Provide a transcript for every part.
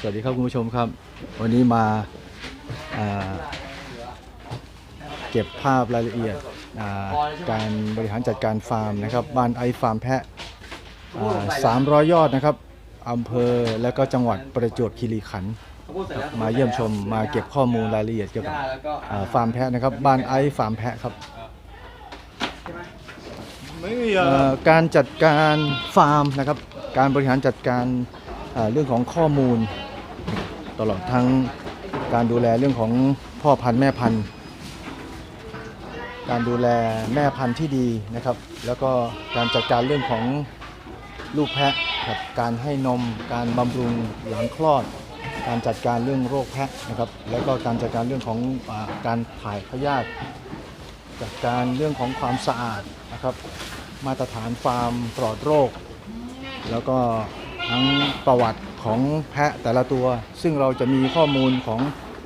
สวัสดีครับคุณผู้ชมครับ วันนี้มาอ่าเก็บภาพรายละเอียดอ่าการบริหารจัดการฟาร์มนะครับ บ้านไอฟาร์มแพะสามร้อยยอดนะครับอำเภอและก็จังหวัดประจวบคีรีขันธ์ครับมาเยี่ยมชมมาเก็บข้อมูลรายละเอียดเกี่ยวกับอ่าฟาร์มแพะนะครับ บ้านไอฟาร์มแพะครับไม่มีเอ่อการจัดการฟาร์มนะครับ การบริหารจัดการเอ่อเรื่องของข้อมูล ตลอดทั้งการดูแลเรื่องของพ่อพันธุ์แม่พันธุ์ การดูแลแม่พันธุ์ที่ดีนะครับ แล้วก็การจัดการเรื่องของลูกแพะครับการให้นม การบำรุงหลังคลอด การจัดการเรื่องโรคแพะนะครับ แล้วก็การจัดการเรื่องของอการถ่ายพยาธิจัดการเรื่องของความสะอาดนะครับ มาตรฐานฟาร์มปลอดโรค แล้วก็ทั้งประวัติ ของแพะแต่ละตัว ซึ่งเราจะมีข้อมูลของ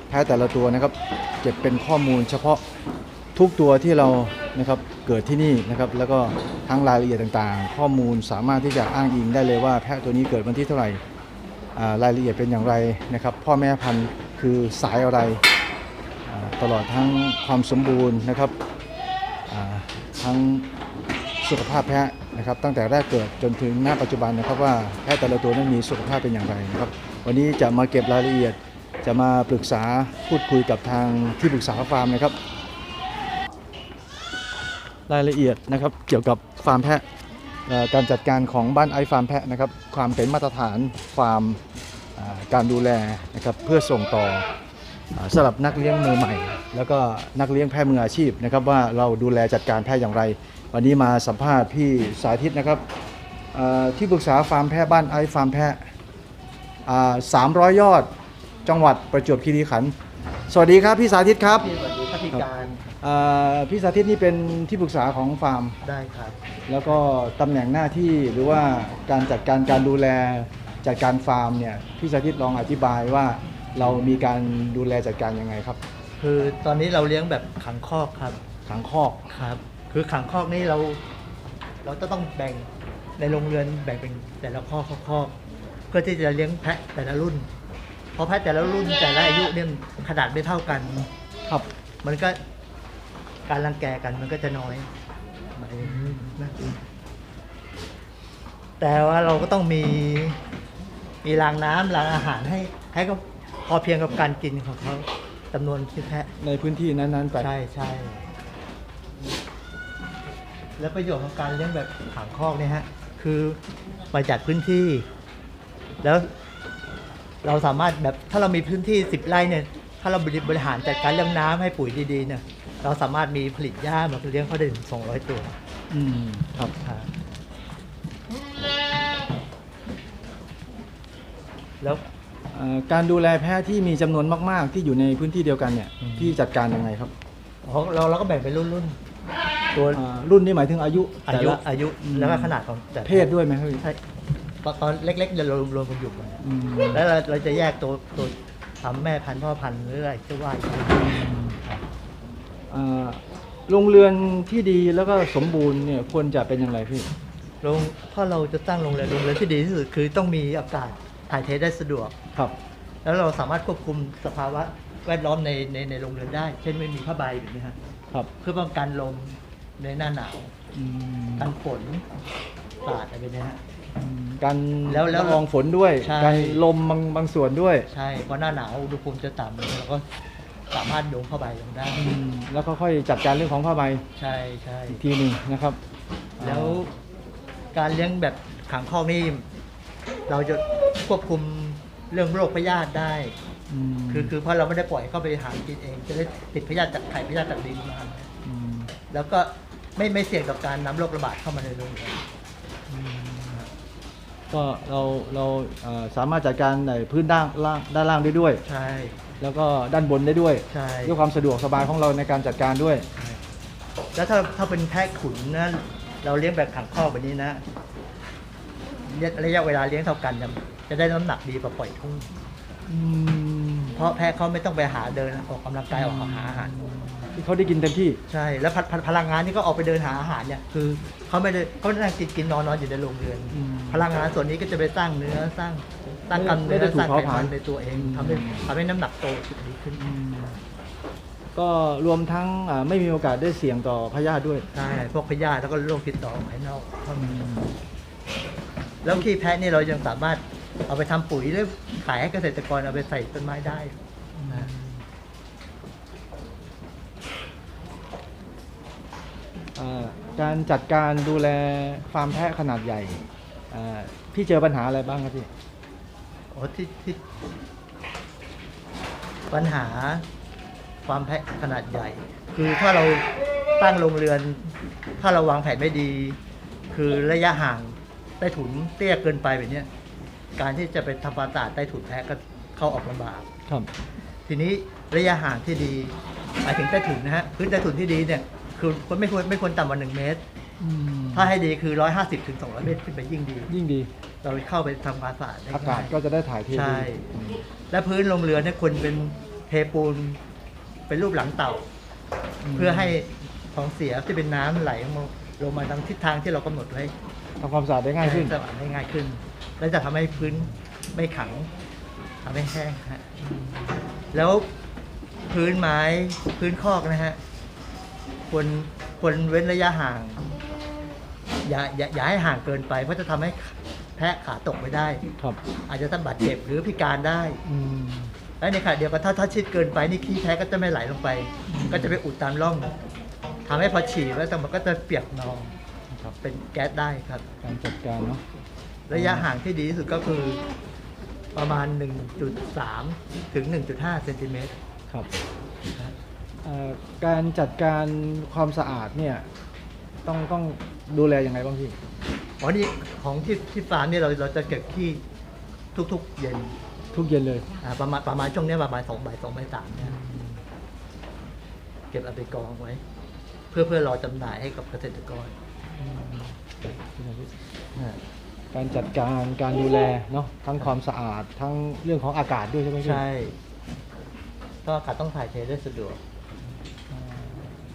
แพะแต่ละตัวนะครับเก็บเป็นข้อมูลเฉพาะทุกตัวที่เรานะครับเกิดที่นี่นะครับแล้วก็ทั้งรายละเอียดต่างๆ ข้อมูลสามารถที่จะอ้างอิงได้เลยว่าแพะตัวนี้เกิดวันที่เท่าไหร่รายละเอียดเป็นอย่างไรนะครับพ่อแม่พันธุ์คือสายอะไรตลอดทั้งความสมบูรณ์นะครับทั้งสุขภาพแพะ นะครับตั้งแต่แรกเกิดจนถึงณปัจจุบันนะครับว่าแพะแต่ละตัวนั้นมีสุขภาพเป็นอย่างไรนะครับ วันนี้จะมาเก็บรายละเอียด จะมาปรึกษาพูดคุยกับทางที่ปรึกษาฟาร์มนะครับ รายละเอียดนะครับเกี่ยวกับฟาร์มแพะการจัดการของบ้านไอฟาร์มแพะนะครับความเป็นมาตรฐานฟาร์มการดูแลนะครับเพื่อส่งต่ออสำหรับนักเลี้ยงมือใหม่ แล้วก็นักเลี้ยงแพะมืออาชีพนะครับว่าเราดูแลจัดการแพะอย่างไร วันนี้มาสัมภาษณ์พี่สาธิตนะครับเอ่อที่ปรึกษาฟาร์มแพะบ้านไอฟาร์มแพะสามร้อยยอดจังหวัดประจวบคีรีขันธ์สวัสดีครับพี่สาธิตครับพี่สวัสดีครับพี่การเอ่อพี่สาธิตนี่เป็นที่ปรึกษาของฟาร์มได้ครับ แล้วก็ตำแหน่งหน้าที่หรือว่าการจัดการการดูแลจัดการฟาร์มเนี่ยพี่สาธิตลองอธิบายว่าเรามีการดูแลจัดการยังไงครับ คือตอนนี้เราเลี้ยงแบบขังคอกครับขังคอกครับ คือขังคอกนี่เรา เราจะต้องแบ่งในโรงเรือนแบ่งเป็นแต่ละข้อข้อข้อเพื่อที่จะเลี้ยงแพะแต่ละรุ่น เพราะแพะแต่ละรุ่นแต่ละอายุเนี่ยขนาดไม่เท่ากัน ครับ มันก็การรังแกกันมันก็จะน้อยนะแต่ว่าเราก็ต้องมีมีรางน้ำรางอาหารให้ให้ก็พอเพียงกับการกินของเขา จำนวนที่แพะในพื้นที่นั้นๆไป ใช่ใช่แล้วประโยชน์ของการเลี้ยงแบบขังคอกเนี่ยฮะคือประหยัดพื้นที่ แล้วเราสามารถแบบถ้าเรามีพื้นที่สิบไร่เนี่ยถ้าเราบริหารจัดการเรื่องน้ำให้ปุ๋ยดีๆเนี่ยเราสามารถมีผลิตหญ้ามาเลี้ยงเขาได้ถึงสองร้อยตัว อืมครับครับแล้วเอ่อ การดูแลแพะที่มีจำนวนมาก ๆ ที่อยู่ในพื้นที่เดียวกันเนี่ยอืมพี่จัดการยังไงครับของเราเราก็แบ่งเป็นรุ่นๆตัวอ่ารุ่นนี้หมายถึงอายุอาแต่ยุละอายุแล้วก็ขนาดของแต่เพศด้วยไหมครับพี่ใช่ตอนตอนเล็กๆจะรวมรวมกันอยู่หมดอืมแล้วเราเราจะแยกตัวตัวทำแม่พันธุ์พ่อพันธุ์หรืออะไรก็ว่าอีกทีอ่าโรงเรือนที่ดีแล้วก็สมบูรณ์เนี่ยควรจะเป็นอย่างไรพี่โรงถ้าเราจะตั้งโรงเรือนโรงเรือนที่ดีที่สุดคือต้องมีอากาศ ถ่ายเทได้สะดวก ครับ แล้วเราสามารถควบคุมสภาวะแวดล้อมในในในโรงเรือนได้ เช่นไม่มีผ้าใบแบบนี้ฮะครับเพื่อป้องกันลมในหน้าหนาวอืมกันฝนสาดอะไรแบบนี้ฮะอืมการแล้วแล้วละอองฝนด้วย ใช่ การลมบางบางส่วนด้วยใช่เพราะหน้าหนาวอุณหภูมิจะต่ำเราก็สามารถโยงผ้าใบลงได้ อืมแล้วก็ค่อยจัดการเรื่องของผ้าใบใช่ใช่ อีกทีหนึ่งนะครับแล้วการเลี้ยงแบบขังคอกนี่ เราจะควบคุมเรื่องโรคพยาธิได้อืมคือคือเพราะเราไม่ได้ปล่อยเข้าไปหากินเอง จะได้ติดพยาธิจากไข่พยาธิจากดินมามแล้วก็ไม่ไม่เสี่ยงต่อการนำโรคระบาดเข้ามาในโรงเรียนก็เราเราเอ่อสามารถจัดการในพื้นด้านล่างด้านล่างได้ด้วย ใช่ แล้วก็ด้านบนได้ด้วย ใช่ ด้วยความสะดวกสบายของเราในการจัดการด้วยใช่แล้วถ้าถ้าเป็นแพะขุนนะเราเลี้ยงแบบขังคอกแบบนี้นะ ระยะเวลาเลี้ยงเท่ากันจะจะได้น้ำหนักดีกว่าปล่อยทุ่งเพราะแพะเขาไม่ต้องไปหาเดินออกกำลังกายออกหาอาหาร ที่เขาได้กินเต็มที่ ใช่แล้วพพพลังงานที่เขาออกไปเดินหาอาหารเนี่ยคือเขาไม่ได้เขาไม่ได้นั่งกินกินนอนนอนอยู่ในโรงเรือน อืมพลังงานส่วนนี้ก็จะไปสร้างเนื้อสร้างสร้างกล้ามไม่เนื้อได้ถูสกร้างเผาไขผลามัญนในตัวเองทำให้ทำให้น้ำหนักโตดีขึ้นก็รวมทั้งอ่าไม่มีโอกาสได้เสี่ยงต่อพยาธิด้วย ใช่พวกพยาธิแล้วก็โรคติดต่อภายนอกเข้ามา แล้วขี้แพะนี่เรายังสามารถเอาไปทำปุ๋ยหรือขายให้เกษตรกรเอาไปใส่ต้นไม้ได้นะอ่าการจัดการดูแลฟาร์มแพะขนาดใหญ่อ่าพี่เจอปัญหาอะไรบ้างครับพี่โอ้ที่ที่ปัญหาความแพะขนาดใหญ่ คือถ้าเราตั้งโรงเรือน ถ้าเราวางแผนไม่ดี คือระยะห่างใต้ถุนเตี้ยเกินไปแบบเนี้ยการที่จะไปทำความสะอาดใต้ถุนแพะก็เข้าออกลำบาก ครับ ทีนี้ระยะห่างที่ดีหมายถึงใต้ถุนนะฮะพื้นใต้ถุนที่ดีเนี่ยคือคนไม่ควรไม่ควรต่ำกว่าหนึ่งเมตรถ้าให้ดีคือร้อยห้าสิบถึงสองร้อยเมตรขึ้นไปยิ่งดี ยิ่งดี เราเข้าไปทำความสะอาดได้อากาศง่ยก็จะได้ถ่ายเทดี ใช่ และพื้นโรงเรือนเนี่ยควรเป็นเทปูนเป็นรูปหลังเต่า เพื่อให้ของเสียที่เป็นน้ำไหลลงมา ลงมาทางทิศทางที่เรากำหนดไว้ทำความสะอาดได้ง่ายขึ้นสะอาดได้ง่ายขึ้น และจะทำให้พื้นไม่ขังทำให้แห้งฮะแล้วพื้นไม้พื้นคอกนะฮะควรควรเว้นระยะห่าง อย่าอย่าอย่าให้ห่างเกินไปเพราะจะทำให้แพะขาตกไปได้ครับอาจจะทำบาดเจ็บหรือพิการได้อืมและในขณะเดียวกันถ้าถ้าชิดเกินไปนี่ขี้แพ้ก็จะไม่ไหลลงไป ก็จะไปอุดตามร่อง ทำให้พอฉี่แล้วแต่มันก็จะเปียกนองครับเป็นแก๊สได้ครับ การจัดการเนาะระยะห่างที่ดีที่สุดก็คือประมาณ 1.3 ถึง 1.5เซนติเมตรครับเอ่อการจัดการความสะอาดเนี่ยต้องต้องดูแลยังไงบ้างพี่อ๋อนี่ของที่ที่ฟาร์มเนี่ยเราเราจะเก็บที่ทุกๆเย็นทุกเย็นเลยอ่าประมาณประมาณช่วงเนี้ยประมาณสองบ่ายสองบ่ายสามเนี่ยเก็บเอาไปกองไว้ เพื่อเพื่อรอจำหน่ายให้กับเกษตรกรอ่าการจัดการการดูแลเนาะทั้งความสะอาดทั้งเรื่องของอากาศด้วยใช่ไหมพี่ใช่ก็อากาศต้องถ่ายเทได้สะดวก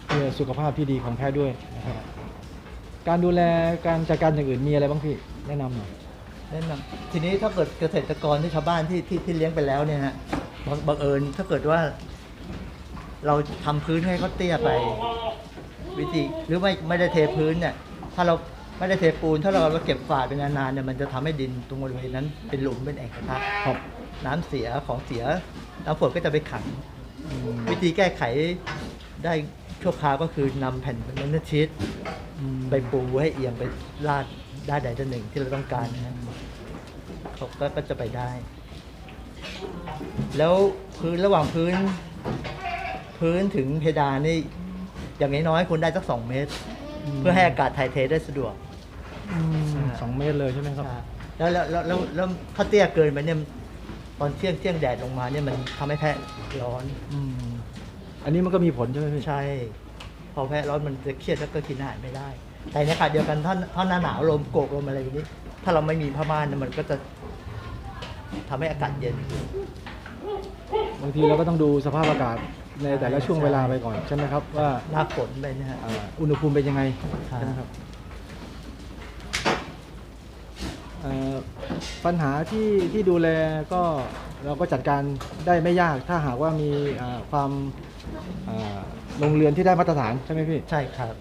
เพื่อสุขภาพที่ดีของแพทย์ด้วยนะครับการดูแลการจัดการอย่างอื่นมีอะไรบ้างพี่แนะนำหน่อย แนะนำทีนี้ถ้าเกิดเกษตรกรที่ชาวบ้านที่ที่ที่เลี้ยงไปแล้วเนี่ยฮะบังบังเอิญถ้าเกิดว่า เราทำพื้นให้เขาเตี้ยไป วิธีหรือไม่ไม่ได้เทพื้นเนี่ยถ้าเราไม่ได้เทปูน ถ้าเราเราเก็บฝาดเป็นนานๆเนี่ยมันจะทำให้ดินตรงบริเวณนั้นเป็นหลุมเป็นแอ่งกระทะครับน้ำเสียของเสียน้ำฝนก็จะไปขัง วิธีแก้ไขได้ชั่วคราวก็คือนำแผ่นเป็นเนื้อชีสอืมไปปูให้เอียงไปลาดด้านใดด้านหนึ่งที่เราต้องการนะฮะเขาก็ก็จะไปได้ แล้วพื้นระหว่างพื้น พื้นถึงเพดานนี่ อย่างน้อยๆควรได้สักสองเมตร เพื่อให้อากาศถ่ายเทได้สะดวกอืมสองเมตรเลยใช่ไหมครับ แล้วแล้วแล้วแล้วแล้วถ้าเตี้ยเกินไปเนี่ยตอนเที่ยงเที่ยงแดดลงมาเนี่ยมันทำให้แพะร้อนอืมอันนี้มันก็มีผลใช่ไหมพี่ใช่ พอแพะร้อนมันจะเครียดแล้วก็กินอาหารไม่ได้ แต่ในขณะเดียวกันถ้าถ้าหน้าหนาวลมโกกลมอะไรแบบนี้ ถ้าเราไม่มีผ้าม่านเนี่ยมันก็จะทำให้อากาศเย็น บางทีเราก็ต้องดูสภาพอากาศ ในแต่ละช่วงใช่เวลาไปก่อนใช่ไหมครับว่าหน้าฝนไปเนะฮะ อ่าอุณหภูมิเป็นยังไงครับใช่ไหมครับเอ่อปัญหาที่ที่ดูแลก็เราก็จัดการได้ไม่ยากถ้าหากว่ามีอ่าความอ่าโรงเรือนที่ได้มาตรฐานใช่ไหมพี่ ใช่ครับ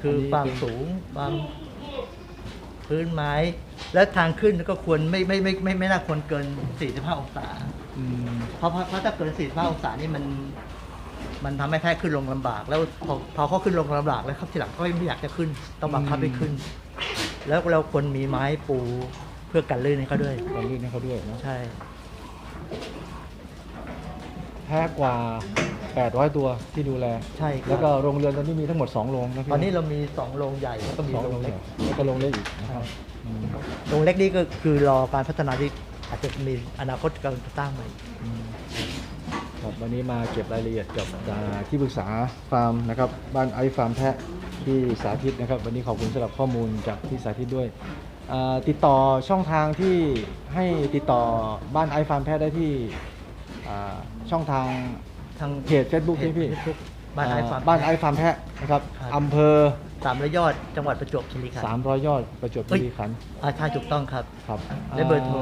คืออันนี้ความเป็น สูงความพื้นไม้ และทางขึ้นก็ควรไม่ไม่ไม่ไม่ไม่น่าควรเกิน 45 องศา อืมเพราะเพราะเพราะถ้าเกิน45องศานี่มันมันทำให้แพะขึ้นลงลำบาก แล้วพอพอเขาขึ้นลงลำบากแล้วครับทีหลังก็ไม่อยากจะขึ้น ต้องบังคับให้ขึ้น แล้วเราควรมีไม้ปูเพื่อกันลื่นให้เขาด้วยการลื่นให้เขาด้วยเนาะใช่ แพ้กว่า 800 ตัวที่ดูแล ใช่ครับ แล้วก็โรงเรือนตอนนี้มีทั้งหมด 2 โรงนะพี่ตอนนี้เรามีสองโรงใหญ่แล้วก็มีสองโรโรงงเล็เล็กกแล้วก็โรงเล็กอีกนะครับอืม โรงเล็กนี่ก็คือรอการพัฒนาที่ อาจจะมีอนาคตกำลังจะสร้างใหม่อืมครับวันนี้มาเก็บรายละเอียดกับอ่าที่ปรึกษาฟาร์มนะครับบ้านไอซ์ฟาร์มแพะที่สาธิตนะครับ วันนี้ขอบคุณสำหรับข้อมูลจากที่สาธิตด้วยอ่าติดต่อช่องทางที่ให้ติดต่อบ้านไอซ์ฟาร์มแพะได้ที่อ่าช่องทางทางเพจ Facebook เพจพี่ Facebook บ้านไอฟาร์ม บ้านไอซ์ฟาร์มแพะนะครับครับ อำเภอ สามระยอดจังหวัดประจวบคีรีขันธ์ 300 ยอดประจวบคีรีขันธ์อาใช่ถูกต้องครับ ครับได้เบอร์โทร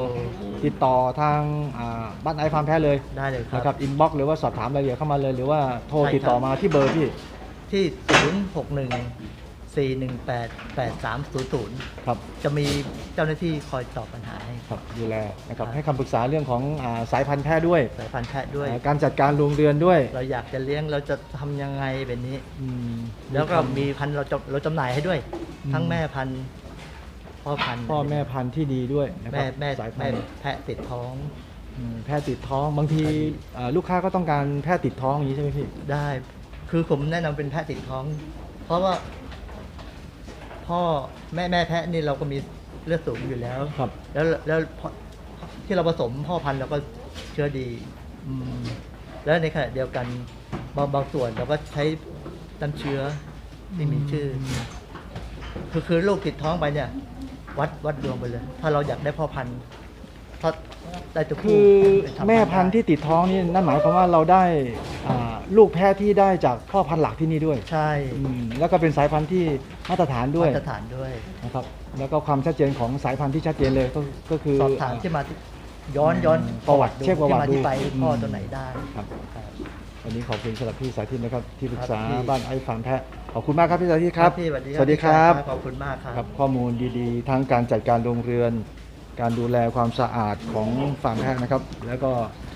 ติดต่อทางอ่าบ้านไอฟาร์มแพ้เลยได้เลยครับนะครับอินบ็อกหรือว่าสอบถามรายละเอียดเข้ามาเลย หรือว่าโทรใช่ครับ ติดต่อมาที่เบอร์พี่ ที่ 0 6 1 4 1 8 8 3 0 0 ครับ จะมีเจ้าหน้าที่คอยตอบปัญหาให้ ครับดูแลนะครับครับให้คำปรึกษาเรื่องของอาสายพันธุ์แพะด้วยสายพันธุ์แพะด้วย อ่าการจัดการโรงเรือนด้วยเราอยากจะเลี้ยงเราจะทำยังไงแบบนี้ อืม แล้วก็มีพันธุ์เราจะเราจำหน่ายให้ด้วย อืม ทั้งแม่พันธุ์พ่อพันธุ์พ่อแม่พันธุ์ที่ดีด้วยนะครัแม่บแม่สายพัแม่นธุ์แพะติดท้องอืมแพะติดท้องบางทีอ่าลูกค้าก็ต้องการแพะติดท้องอย่างนี้ใช่ไหมพี่ ได้ คือผมแนะนำเป็นแพะติดท้อง เพราะว่า พ่อแม่แม่แพะนี่เราก็มีเลือดสูงอยู่แล้ว ครับ แล้วแล้วพอที่เราผสมพ่อพันธุ์เราก็เชื้อดีอืมแล้วในขณะเดียวกันบางบางส่วนเราก็ใช้น้ำเชื้อที่มีชื่ออคือคือลูกติดท้องไปเนี่ย วัดวัดดวงไปเลย ถ้าเราอยากได้พ่อพันธุ์ถ้าได้ตัวคืผู้อไปทำแม่พันธุ์ที่ติดท้องนี่นั่นหมายความว่าเราได้อ่า ลูกแพะที่ได้จากพ่อพันธุ์หลักที่นี่ด้วยใช่อืมแล้วก็เป็นสายพันธุ์ที่มาตรฐานด้วยมาตรฐานด้วย นะครับ แล้วก็ความชัดเจนของสายพันธุ์ที่ชัดเจนเลยก็ก็คือ สอบถามที่มาที่ย้อนย้อนประวัติดูเช็คประวัติที่มาที่ไปดูพ่ออมตัวไหนได้ครับครับวันนี้ขอบคุณสำหรับพี่สาธิตนะครับที่ปรึกษาครับพี่ บ้านไอ้ฟาร์มแพะขอบคุณมากครับพี่สาธิตครับพี่สวัสดีสวัสดีครับ ขอบคุณมากครับ ครับข้อมูลดีๆ ทั้งการจัดการโรงเรือน การดูแลความสะอาดของฟาร์มแพะนะครับ แล้วก็อ่า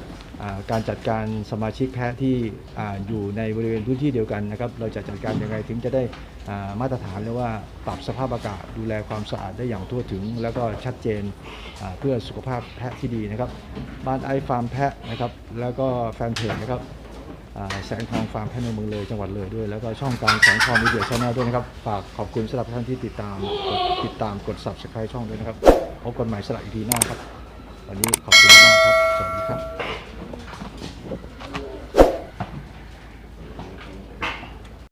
การจัดการสมาชิกแพะที่ออยู่ในบริเวณพื้นที่เดียวกันนะครับ เราจะจัดการยังไงถึงจะได้มาตรฐานหรือว่าปรับสภาพอากาศดูแลความสะอาดได้อย่างทั่วถึง แล้วก็ชัดเจนเพื่อสุขภาพแพะที่ดีนะครับ บ้านไอฟาร์มแพะนะครับ แล้วก็แฟนเพจนะครับแสงทองฟาร์มแพะในเมืองเลยจังหวัดเลยด้วย แล้วก็ช่องการแสงทองมีเดียชาแนลด้วยนะครับ ฝากขอบคุณสำหรับท่านที่ติดตามกดติดตามกด subscribe ช่องด้วยนะครับพบกันใหม่สำหรับอีพีหน้าครับ วันนี้ขอบคุณมากครับ สวัสดีครับ